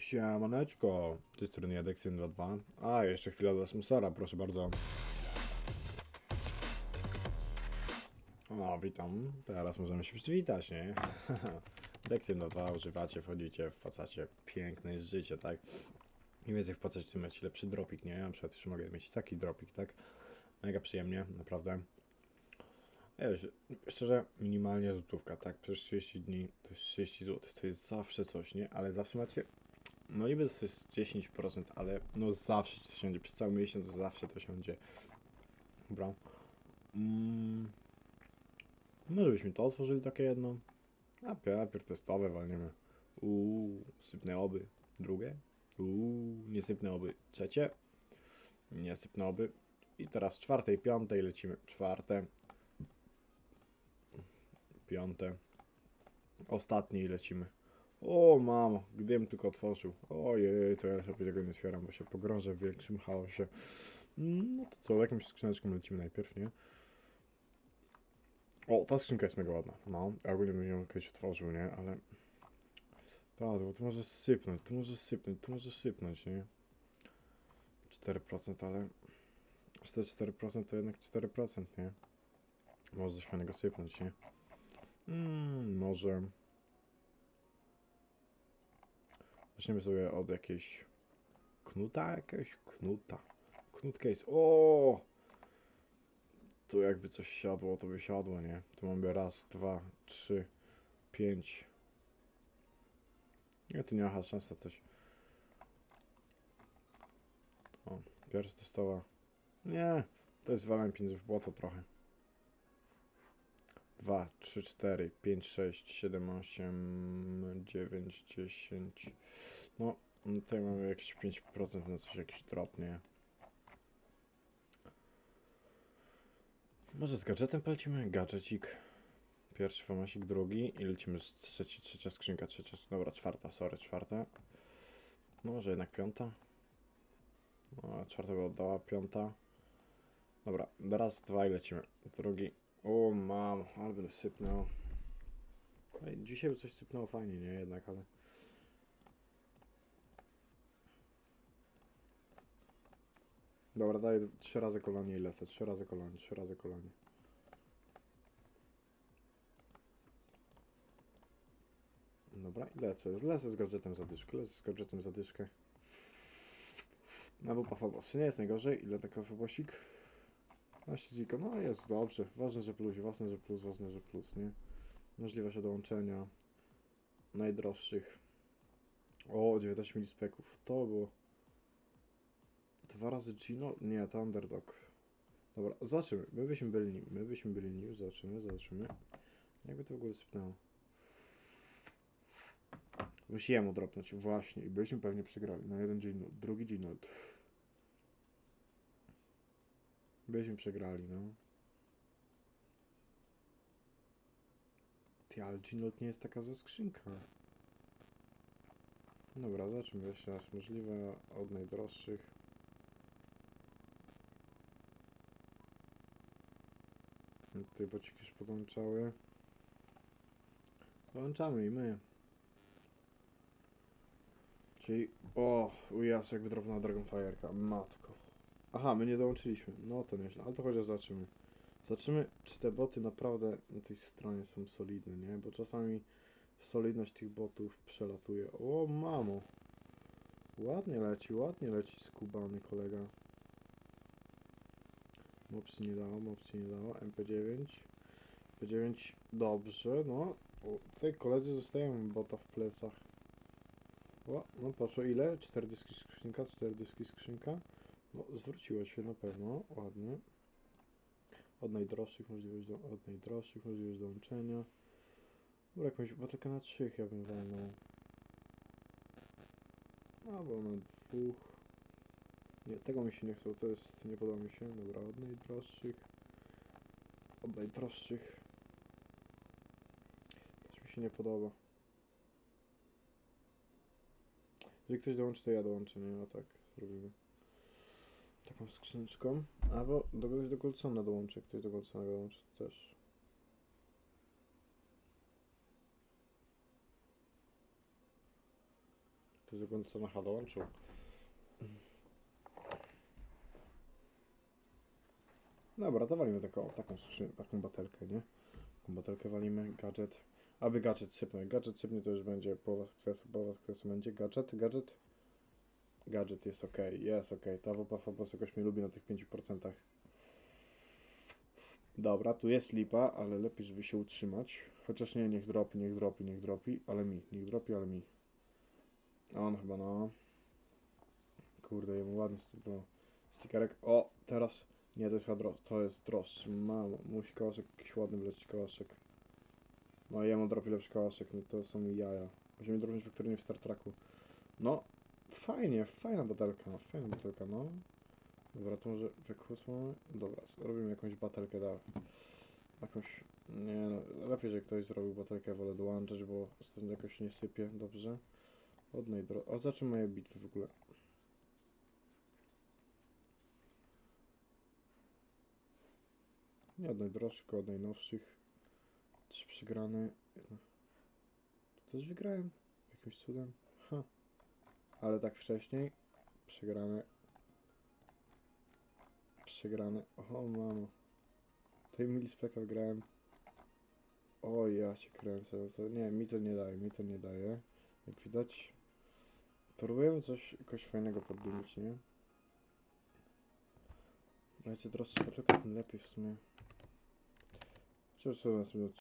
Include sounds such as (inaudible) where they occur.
Siemaneczko, z tej strony Jadeksyn 22. A, jeszcze chwila do Asmusora, proszę bardzo. O, witam. Teraz możemy się przywitać, nie? (laughs) Deksyn 22 używacie, wchodzicie, wpłacacie. Piękne jest życie, tak? Im więcej wpłacać, tym macie lepszy dropik, nie? Na przykład już mogę mieć taki dropik, tak? Mega przyjemnie, naprawdę. Wiesz, szczerze, minimalnie złotówka, tak? Przez 30 dni to jest 30 zł, to jest zawsze coś, nie? Ale zawsze macie, no niby to jest 10%, ale no zawsze to siądzie, przez cały miesiąc zawsze to siądzie. Dobra. Mm. Może byśmy to otworzyli takie jedno. A najpierw testowe walniemy. Uuu, sypnę oby. Drugie. Uuu, nie sypnę oby. Trzecie. Nie sypnę oby. I teraz czwarte i piąte i lecimy. Czwarte. Piąte. Ostatnie i lecimy. O mamo, gdybym tylko otworzył. Ojej, to ja sobie tego nie otwieram, bo się pogrążę w większym chaosie. No to co, jakimś skrzyneczką lecimy najpierw, nie? O, ta skrzynka jest mega ładna. No, ja ogólnie bym ją kiedyś otworzył, nie? Ale... Prawda, bo tu możesz sypnąć, tu możesz sypnąć, tu możesz sypnąć, nie? 4%, ale... 4% to jednak 4%, nie? Może coś fajnego sypnąć, nie? Mm, może... Zaczniemy sobie od jakiejś... Knuta? Jakiegoś knuta. Knut case. O! Tu jakby coś siadło, to by siadło, nie? Tu mamy raz, dwa, trzy, pięć. Nie, tu nie ma szansa coś. O, pierwsza testowa. Nie, to jest walenie pieniędzy w błoto trochę. 2, 3, 4, 5, 6, 7, 8, 9, 10. No, tutaj mamy jakieś 5% na coś, jakiś drop, nie? Może z gadżetem polecimy? Gadżecik. Pierwszy famasik, drugi i lecimy z trzeci, trzecia skrzynka, trzecia, dobra, czwarta, sorry, czwarta. No może jednak piąta. No, czwarta by oddała, piąta. Dobra, raz, dwa i lecimy. Drugi. O mam, ale będę sypnął. Dzisiaj by coś sypnęło fajnie, nie? Jednak, ale... Dobra, daję trzy razy kolonie i lecę. Trzy razy kolonie, trzy razy kolonie. Dobra, i lecę. Lecę z gadżetem za dyszkę, lecę z gadżetem za dyszkę. Na wupa Fobos. Nie jest najgorzej. Ile taka Fobosik? 12 ziko. No jest dobrze. Ważne, że plus, ważne, że plus, ważne, że plus, nie? Możliwość dołączenia najdroższych. O, 19 milispeków. To było. Dwa razy Gino? Nie, to Underdog. Dobra, zobaczymy. My byśmy byli nim. My byśmy byli nim. Zobaczymy, zobaczymy. Jakby to w ogóle sypnęło. Musiałem mu dropnąć. Właśnie. I byśmy pewnie przegrali. Na jeden Gino. Drugi Gino. Byśmy przegrali, no. Ty, ale Ginot nie jest taka ze skrzynka. Dobra, zobaczymy jeszcze raz. Możliwe od najdroższych. Tutaj bociki już podłączały. Dołączamy i my. Czyli, o, ujas, jakby drobna Dragonfire'ka, matko. Aha, my nie dołączyliśmy, no to nieźle, ale to chociaż zobaczymy. Zobaczymy, czy te boty naprawdę na tej stronie są solidne, nie? Bo czasami solidność tych botów przelatuje. O, mamo. Ładnie leci, ładnie leci skubany kolega. Mopsy nie dało, mopsy nie dało. MP9. MP9 dobrze, no. Tutaj koledzy zostają bota w plecach. O, no poszło ile? 4 dyski skrzynka, 4 dyski skrzynka. No, zwróciło się na pewno, ładnie. Od najdroższych możliwość do, od najdroższych możliwość dołączenia. Dobra, jakąś batekę na trzech ja bym walnął. Albo na dwóch. Nie, tego mi się nie chce, to jest, nie podoba mi się. Dobra, od najdroższych. Od najdroższych. Też mi się nie podoba. Jeżeli ktoś dołączy, to ja dołączę, nie? No tak, zrobimy. Taką skrzyneczką. Albo do kogoś do Golcona dołączy, jak ktoś do Golcona dołączy, to też. To jest wygląda co na H dołączył. Dobra, to walimy taką, taką, taką batelkę, nie? Taką batelkę walimy, gadżet. Aby gadżet sypnął. Gadżet sypnie, to już będzie połowa sukcesu, połowa sukcesu będzie. Gadżet, gadżet. Gadżet jest ok, jest ok. Ta WP Fabos jakoś mnie lubi na tych 5%. Dobra, tu jest lipa, ale lepiej, żeby się utrzymać. Chociaż nie, niech dropi, niech dropi, niech dropi, ale mi. Niech dropi, ale mi. A on chyba, no. Kurde, jemu ładny styl- stikerek. O, teraz. Nie, to jest chyba to jest droższy. Mamo, musi kołaszek jakiś ładny wlecieć kołaszek. No jemu dropi lepszy kołaszek, no to są jaja. Musimy dropić Wiktorynie w Star Treku. No, fajnie, fajna butelka, fajna butelka, no. Dobra, to może wykus mamy? Dobra, robimy jakąś batelkę dalej. Jakąś, nie no, lepiej, że ktoś zrobił batelkę, wolę dołączać, bo ostatnio jakoś nie sypie, dobrze. Od najdro... A za czym moje bitwy w ogóle? Nie od najdroższych, tylko od najnowszych. Trzy przegrane. To też wygrałem? Jakimś cudem? Ha. Ale tak wcześniej. Przegrane. Przegrane. O mamo. Tej milispeka wygrałem. O ja się kręcę. To, nie, mi to nie daje, mi to nie daje. Jak widać. Próbujemy coś jakoś fajnego poddymić, nie? Dajcie tylko tym lepiej w sumie. Na sobie